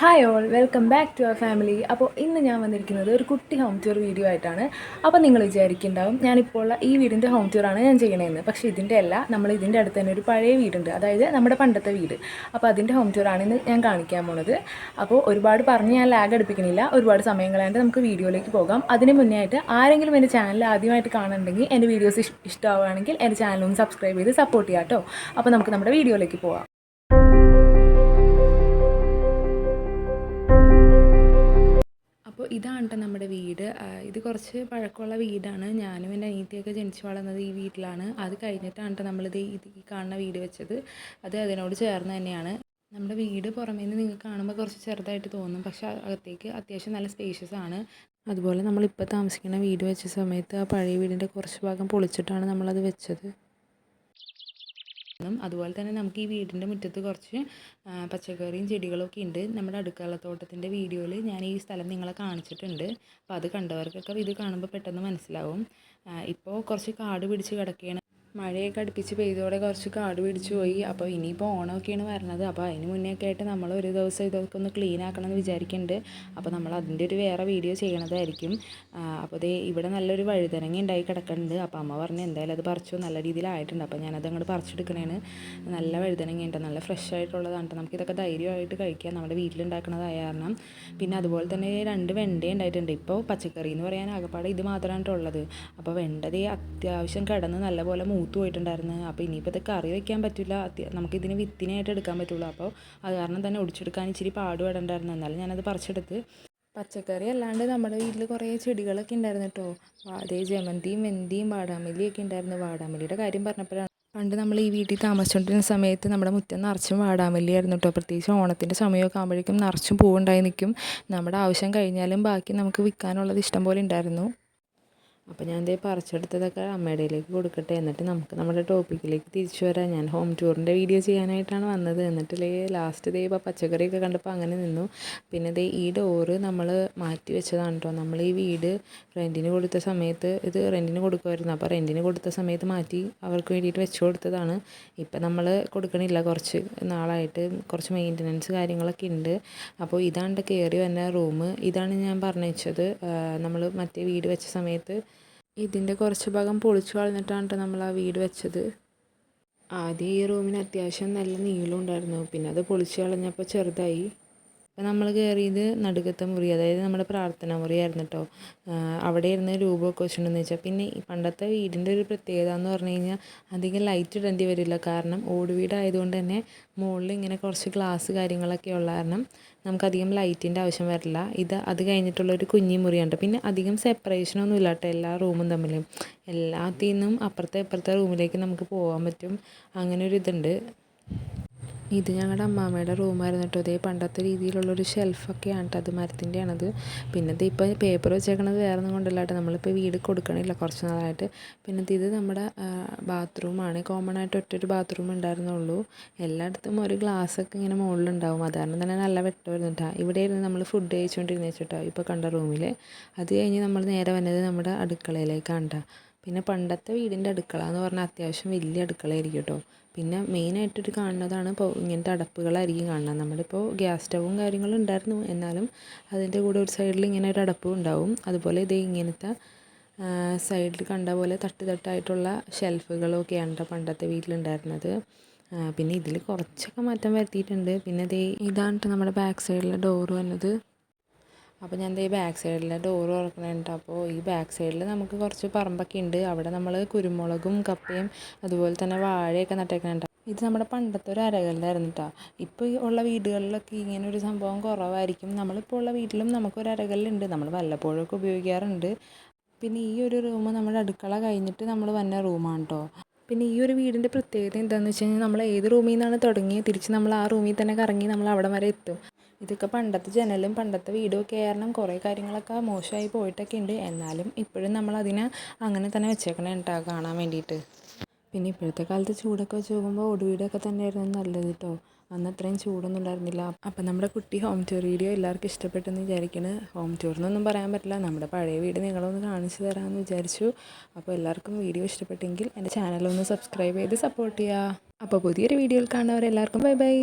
Hi all welcome back to our family അപ്പോൾ ഇന്ന് ഞാൻ വന്നിരിക്കുന്നത് ഒരു കുട്ടി ഹോം ടൂർ വീഡിയോ ആയിട്ടാണ്. അപ്പോൾ നിങ്ങൾ വിചാരിക്കുന്നുണ്ടാവും ഞാനിപ്പോൾ ഉള്ള ഈ വീടിന്റെ ഹോം ടൂറാണ് ഞാൻ ചെയ്യണതെന്ന് പക്ഷേ ഇതിന്റെ അല്ല നമ്മൾ ഇതിന്റെ അടുത്ത് തന്നെ ഒരു പഴയ വീടുണ്ട്. അതായത് നമ്മുടെ പണ്ടത്തെ വീട്. അപ്പോൾ അതിന്റെ ഹോം ടൂറാണ് ഇന്ന് ഞാൻ കാണിക്കാൻ പോണത്. അപ്പോൾ ഒരുപാട് പറഞ്ഞ് ഞാൻ ലാഗ് അടുപ്പിക്കണില്ല ഒരുപാട് സമയം കളയാണ്ട് നമുക്ക് വീഡിയോയിലേക്ക് പോകാം. അതിന് മുന്നേ ആയിട്ട് ആരെങ്കിലും എന്റെ ചാനൽ ആദ്യമായിട്ട് കാണുന്നുണ്ടെങ്കിൽ എന്റെ വീഡിയോസ് ഇഷ്ടമാവുകയാണെങ്കിൽ എന്റെ ചാനൽ ഒന്ന് സബ്സ്ക്രൈബ് ചെയ്ത് സപ്പോർട്ട് ചെയ്യാം കേട്ടോ അപ്പോൾ നമുക്ക് നമ്മുടെ വീഡിയോയിലേക്ക് പോകാം ഇതാണ് കേട്ടോ നമ്മുടെ വീട്. ഇത് കുറച്ച് പഴക്കമുള്ള വീടാണ്. ഞാനും എന്റെ അനിയത്തിയൊക്കെ ജനിച്ചു വളർന്നത് ഈ വീട്ടിലാണ്. അത് കഴിഞ്ഞിട്ടാണ് കേട്ടോ നമ്മളിത് ഇത് ഈ കാണുന്ന വീട് വെച്ചത്. അത് അതിനോട് ചേർന്ന് തന്നെയാണ്. നമ്മുടെ വീട് പുറമേ നിന്ന് നിങ്ങൾക്ക് കാണുമ്പോൾ കുറച്ച് ചെറുതായിട്ട് തോന്നും. പക്ഷെ അകത്തേക്ക് അത്യാവശ്യം നല്ല സ്പേഷ്യസ് ആണ്. അതുപോലെ നമ്മളിപ്പോൾ താമസിക്കുന്ന വീട് വെച്ച സമയത്ത് ആ പഴയ വീടിന്റെ കുറച്ച് ഭാഗം പൊളിച്ചിട്ടാണ് നമ്മളത് വെച്ചത്. അതുപോലെ തന്നെ നമുക്ക് ഈ വീടിന്റെ മുറ്റത്ത് കുറച്ച് പച്ചക്കറിയും ചെടികളൊക്കെ ഉണ്ട്. നമ്മുടെ അടുക്കളത്തോട്ടത്തിന്റെ വീഡിയോയിൽ ഞാൻ ഈ സ്ഥലം നിങ്ങളെ കാണിച്ചിട്ടുണ്ട്. അപ്പോൾ അത് കണ്ടവർക്കൊക്കെ ഇത് കാണുമ്പോൾ പെട്ടെന്ന് മനസ്സിലാവും. ഇപ്പോൾ കുറച്ച് കാട് പിടിച്ച് കിടക്കുകയാണ് മഴയൊക്കെ അടുപ്പിച്ച് പെയ്തോടെ കുറച്ച് കാട് പിടിച്ചു പോയി. അപ്പോൾ ഇനിയിപ്പോൾ ഓണമൊക്കെയാണ് വരണത്. അപ്പോൾ അതിന് മുന്നേ ഒക്കെ ആയിട്ട് നമ്മൾ ഒരു ദിവസം ഇതൊക്കെ ഒന്ന് ക്ലീൻ ആക്കണം എന്ന് വിചാരിക്കുന്നുണ്ട്. അപ്പോൾ നമ്മൾ അതിന്റെ ഒരു വേറെ വീഡിയോ ചെയ്യണതായിരിക്കും. അപ്പോൾ ദേ ഇവിടെ നല്ലൊരു വഴുതനങ്ങ ഉണ്ടായി കിടക്കുന്നുണ്ട്. അപ്പോൾ അമ്മ പറഞ്ഞു എന്തായാലും അത് പറിച്ചു നല്ല രീതിയിലായിട്ടുണ്ട് അപ്പോൾ ഞാനത് അങ്ങോട്ട് പറിച്ചെടുക്കണേന് നല്ല വഴുതനങ്ങ ഉണ്ട്. നല്ല ഫ്രഷ് ആയിട്ടുള്ളതാണ് നമുക്ക് നമുക്കിതൊക്കെ ധൈര്യമായിട്ട് കഴിക്കാം. നമ്മുടെ വീട്ടിലുണ്ടാക്കണതായ കാരണം. പിന്നെ അതുപോലെ തന്നെ രണ്ട് വെണ്ട ഉണ്ടായിട്ടുണ്ട്. ഇപ്പോൾ പച്ചക്കറി എന്ന് പറയാൻ ആകപ്പാടെ ഇത് മാത്രമാണ് ഉള്ളത്. അപ്പോൾ വെണ്ടതേ അത്യാവശ്യം കിടന്ന് നല്ലപോലെ മൂത്ത് പോയിട്ടുണ്ടായിരുന്നു. അപ്പോൾ ഇനിയിപ്പോൾ ഇതൊക്കെ കറി വെക്കാൻ പറ്റില്ല. നമുക്കിതിന് വിത്തിനായിട്ട് എടുക്കാൻ പറ്റുള്ളൂ. അപ്പോൾ അത് കാരണം തന്നെ ഒടിച്ചെടുക്കാൻ ഇച്ചിരി പാടുപെടണ്ടായിരുന്നു. എന്നാലും ഞാനത് പറിച്ചെടുത്ത് പച്ചക്കറി അല്ലാണ്ട് നമ്മുടെ വീട്ടിൽ കുറേ ചെടികളൊക്കെ ഉണ്ടായിരുന്നു കേട്ടോ. അതേ ജമന്തിയും വെന്തിയും വാടാമല്ലിയൊക്കെ ഉണ്ടായിരുന്നു. വാടാമല്ലിയുടെ കാര്യം പറഞ്ഞപ്പോഴാണ് പണ്ട് നമ്മൾ ഈ വീട്ടിൽ താമസിച്ചുകൊണ്ടിരുന്ന സമയത്ത് നമ്മുടെ മുറ്റം നിറച്ചും വാടാമല്ലിയായിരുന്നു കേട്ടോ. പ്രത്യേകിച്ച് ഓണത്തിന്റെ സമയമൊക്കെ ആകുമ്പോഴേക്കും നിറച്ചും പൂവുണ്ടായി നിൽക്കും. നമ്മുടെ ആവശ്യം കഴിഞ്ഞാലും ബാക്കി നമുക്ക് വിൽക്കാനുള്ളത് ഇഷ്ടം പോലെ ഉണ്ടായിരുന്നു. അപ്പോൾ ഞാൻ ഇതേ പറിച്ചെടുത്തതൊക്കെ അമ്മയുടെ കയ്യിലേക്ക് കൊടുക്കട്ടെ. എന്നിട്ട് നമുക്ക് നമ്മുടെ ടോപ്പിക്കിലേക്ക് തിരിച്ചു വരാം. ഞാൻ ഹോം ടൂറിന്റെ വീഡിയോ ചെയ്യാനായിട്ടാണ് വന്നത്. എന്നിട്ട് ലാസ്റ്റ് ദേ പച്ചക്കറിയൊക്കെ കണ്ടപ്പോൾ അങ്ങനെ നിന്നു. പിന്നെ ദേ ഈ ഡോറ് നമ്മൾ മാറ്റി വെച്ചതാണ് കേട്ടോ നമ്മൾ ഈ വീട് റെന്റിന് കൊടുത്ത സമയത്ത് ഇത് റെന്റിന് കൊടുക്കുമായിരുന്നു അപ്പോൾ റെന്റിന് കൊടുത്ത സമയത്ത് മാറ്റി അവർക്ക് വേണ്ടിയിട്ട് വെച്ചു കൊടുത്തതാണ്. ഇപ്പം നമ്മൾ കൊടുക്കണില്ല. കുറച്ച് നാളായിട്ട് കുറച്ച് മെയിന്റനൻസ് കാര്യങ്ങളൊക്കെ ഉണ്ട് അപ്പോൾ ഇതാണ്ട് കയറി വന്ന റൂം ഇതാണ് ഞാൻ പറഞ്ഞു വെച്ചത് നമ്മൾ മറ്റേ വീട് വെച്ച സമയത്ത് ഇതിന്റെ കുറച്ച് ഭാഗം പൊളിച്ചു കളഞ്ഞിട്ടാണ് ട്ടോ നമ്മൾ ആ വീട് വെച്ചത്. ആദ്യം ഈ റൂമിന് അത്യാവശ്യം നല്ല നീളം ഉണ്ടായിരുന്നു പിന്നെ അത് പൊളിച്ചു കളഞ്ഞപ്പോൾ ചെറുതായി. അപ്പം നമ്മൾ കയറിയത് നടുക്കത്തെ മുറി അതായത് നമ്മുടെ പ്രാർത്ഥന മുറിയായിരുന്നു കേട്ടോ അവിടെ ഇരുന്ന് രൂപമൊക്കെ വെച്ചിട്ടുണ്ടെന്ന് വെച്ചാൽ പിന്നെ ഈ പണ്ടത്തെ വീടിന്റെ ഒരു പ്രത്യേകത എന്ന് പറഞ്ഞു കഴിഞ്ഞാൽ അധികം ലൈറ്റ് ഇടേണ്ടി വരില്ല. കാരണം ഓട് വീടായതുകൊണ്ട് തന്നെ മുകളിൽ ഇങ്ങനെ കുറച്ച് ഗ്ലാസ് കാര്യങ്ങളൊക്കെ ഉള്ള കാരണം നമുക്കധികം ലൈറ്റിന്റെ ആവശ്യം വരില്ല. ഇത് അത് കഴിഞ്ഞിട്ടുള്ള ഒരു കുഞ്ഞി മുറിയുണ്ട് പിന്നെ അധികം സെപ്പറേഷനൊന്നും ഇല്ല കേട്ടോ എല്ലാ റൂമും തമ്മിൽ എല്ലാത്തിൽ നിന്നും അപ്പുറത്തെ ഇപ്പുറത്തെ റൂമിലേക്ക് നമുക്ക് പോകാൻ പറ്റും. അങ്ങനെ ഒരു ഇതുണ്ട്. ഇത് ഞങ്ങളുടെ അമ്മാമ്മയുടെ റൂമായിരുന്നു കേട്ടോ ഇതേ പണ്ടത്തെ രീതിയിലുള്ളൊരു ഷെൽഫൊക്കെയാണ് കേട്ടോ അത് മരത്തിന്റെയാണത് പിന്നെ ഇത് ഇപ്പോൾ പേപ്പർ വെച്ചേക്കണത് വേറെ ഒന്നും കൊണ്ടല്ല കേട്ടോ നമ്മളിപ്പോൾ വീട് കൊടുക്കണില്ല കുറച്ച് നാളായിട്ട്. പിന്നെ ഇത് നമ്മുടെ ബാത്റൂമാണ്. കോമൺ ആയിട്ട് ഒറ്റൊരു ബാത്റൂം ഉണ്ടായിരുന്നുള്ളൂ. എല്ലായിടത്തും ഒരു ഗ്ലാസ് ഒക്കെ ഇങ്ങനെ മുകളിലുണ്ടാവും കാരണം തന്നെ നല്ല വെട്ടമായിരുന്നു കേട്ടോ ഇവിടെ ഇരുന്ന് നമ്മൾ ഫുഡ് കഴിച്ചുകൊണ്ടിരുന്ന വെച്ചിട്ടോ ഇപ്പോൾ കണ്ട റൂമിൽ അത് കഴിഞ്ഞ് നമ്മൾ നേരെ വന്നത് നമ്മുടെ അടുക്കളയിലേക്കാണ് കേട്ടോ പിന്നെ പണ്ടത്തെ വീടിന്റെ അടുക്കള എന്ന് പറഞ്ഞാൽ അത്യാവശ്യം വലിയ അടുക്കളയായിരിക്കും കേട്ടോ. പിന്നെ മെയിനായിട്ടൊരു കാണുന്നതാണ് ഇപ്പോൾ ഇങ്ങനത്തെ അടപ്പുകളായിരിക്കും കാണുന്നത്. നമ്മളിപ്പോൾ ഗ്യാസ് സ്റ്റവും കാര്യങ്ങളും ഉണ്ടായിരുന്നു. എന്നാലും അതിന്റെ കൂടെ ഒരു സൈഡിൽ ഇങ്ങനെ ഒരു അടപ്പും ഉണ്ടാവും. അതുപോലെ ഇത് ഇങ്ങനത്തെ സൈഡിൽ കണ്ട പോലെ തട്ട് തട്ടായിട്ടുള്ള ഷെൽഫുകളൊക്കെയാണ് പണ്ടത്തെ വീട്ടിലുണ്ടായിരുന്നത്. പിന്നെ ഇതിൽ കുറച്ചൊക്കെ മാറ്റം വരുത്തിയിട്ടുണ്ട്. പിന്നെ ഇതേ ഇതാണ് നമ്മുടെ ബാക്ക് സൈഡിലെ ഡോറ് വന്നത്. അപ്പോൾ ഞാൻ ഈ ബാക്ക് സൈഡിലെ ഡോർ തുറക്കണുണ്ട്. അപ്പോൾ ഈ ബാക്ക് സൈഡിൽ നമുക്ക് കുറച്ച് പറമ്പൊക്കെ ഉണ്ട് അവിടെ നമ്മൾ കുരുമുളകും കപ്പയും അതുപോലെ തന്നെ വാഴയൊക്കെ നട്ടേക്കുന്നുണ്ട് ഇത് നമ്മുടെ പണ്ടത്തെ ഒരു അരകല്ലായിരുന്നു കേട്ടോ ഇപ്പോൾ ഉള്ള വീടുകളിലൊക്കെ ഇങ്ങനെ ഒരു സംഭവം കുറവായിരിക്കും. നമ്മളിപ്പോൾ ഉള്ള വീട്ടിലും നമുക്കൊരു അരകല്ലുണ്ട് നമ്മൾ വല്ലപ്പോഴൊക്കെ ഉപയോഗിക്കാറുണ്ട്. പിന്നെ ഈ ഒരു റൂം നമ്മുടെ അടുക്കള കഴിഞ്ഞിട്ട് നമ്മൾ വന്ന റൂമാണ് കേട്ടോ പിന്നെ ഈ ഒരു വീടിന്റെ പ്രത്യേകത എന്താണെന്ന് വെച്ച് കഴിഞ്ഞാൽ നമ്മൾ ഏത് റൂമിൽ നിന്നാണ് തുടങ്ങി തിരിച്ച് നമ്മൾ ആ റൂമിൽ തന്നെ കറങ്ങി നമ്മൾ അവിടെ വരെ എത്തും. ഇതൊക്കെ പണ്ടത്തെ ജനലും പണ്ടത്തെ വീടും ഒക്കെ കാരണം കുറേ കാര്യങ്ങളൊക്കെ മോശമായി പോയിട്ടൊക്കെ ഉണ്ട്. എന്നാലും ഇപ്പോഴും നമ്മൾ അതിനെ അങ്ങനെ തന്നെ വെച്ചേക്കണേ കേട്ടോ കാണാൻ വേണ്ടിയിട്ട്. പിന്നെ ഇപ്പോഴത്തെ കാലത്ത് ചൂടൊക്കെ വെച്ച് നോക്കുമ്പോൾ തന്നെ തന്നെയായിരുന്നു നല്ലത് കേട്ടോ അന്ന് അത്രയും ചൂടൊന്നും ഉണ്ടായിരുന്നില്ല. അപ്പം നമ്മുടെ കുട്ടി ഹോം ടൂർ വീഡിയോ എല്ലാവർക്കും ഇഷ്ടപ്പെട്ടെന്ന് വിചാരിക്കുന്നു ഹോം ടൂർ എന്നൊന്നും പറയാൻ പറ്റില്ല. നമ്മുടെ പഴയ വീട് നിങ്ങളൊന്ന് കാണിച്ചു തരാമെന്ന് വിചാരിച്ചു. അപ്പോൾ എല്ലാവർക്കും വീഡിയോ ഇഷ്ടപ്പെട്ടെങ്കിൽ എന്റെ ചാനലൊന്ന് സബ്സ്ക്രൈബ് ചെയ്ത് സപ്പോർട്ട് ചെയ്യുക. അപ്പോൾ പുതിയൊരു വീഡിയോയിൽ കാണുന്നവരെല്ലാവർക്കും ബൈ ബൈ